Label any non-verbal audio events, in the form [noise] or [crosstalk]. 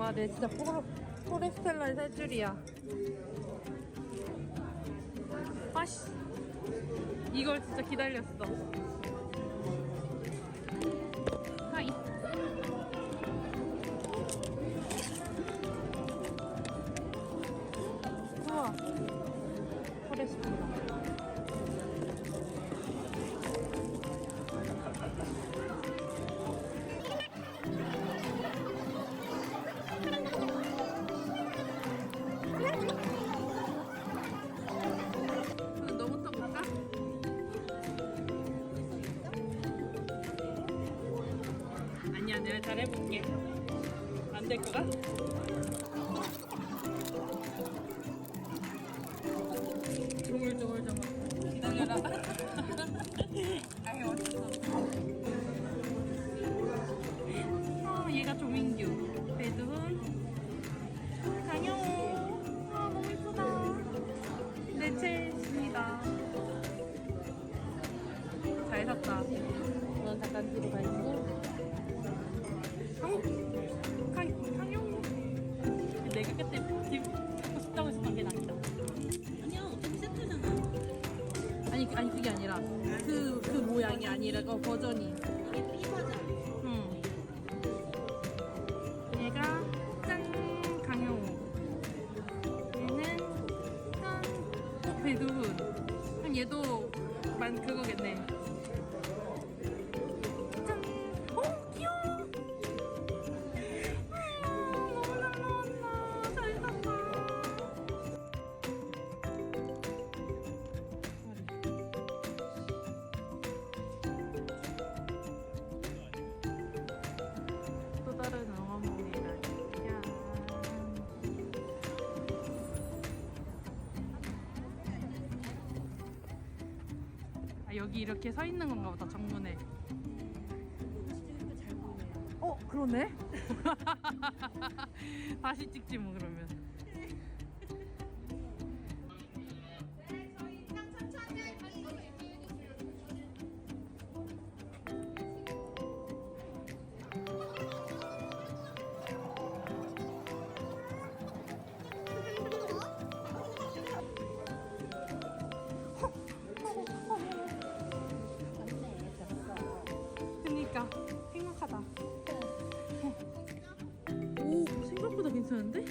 와, 내 진짜 포, 포레스텔라에 살 줄이야. 아씨. 이걸 진짜 기다렸어. 내가 잘해볼게. 안 될 거가? 조물조물조물. 기다려라. [laughs] 아이, 어딨어. 아, 얘가 조민규. 배두훈. 강영호. 아, 너무 이쁘다. 내 체입니다. 잘 샀다. 넌 잠깐 뒤로 가 있고. 그때 뒷 갖고 싶다고 했었던 게 낫다. 아니야 어차피 세트잖아 아니, 그- 그게 아니라 그, 그 모양이 아니라 그 버전이. 이게 B버전 응. 얘가 짠 강영호. 얘는 짠 어, 배두훈. 그럼 얘도 만 그거겠네. 아, 여기 이렇게 서 있는 건가 보다, 정문에. 어, 그러네? [laughs] 다시 찍지 뭐, 그러면. 쓰는데?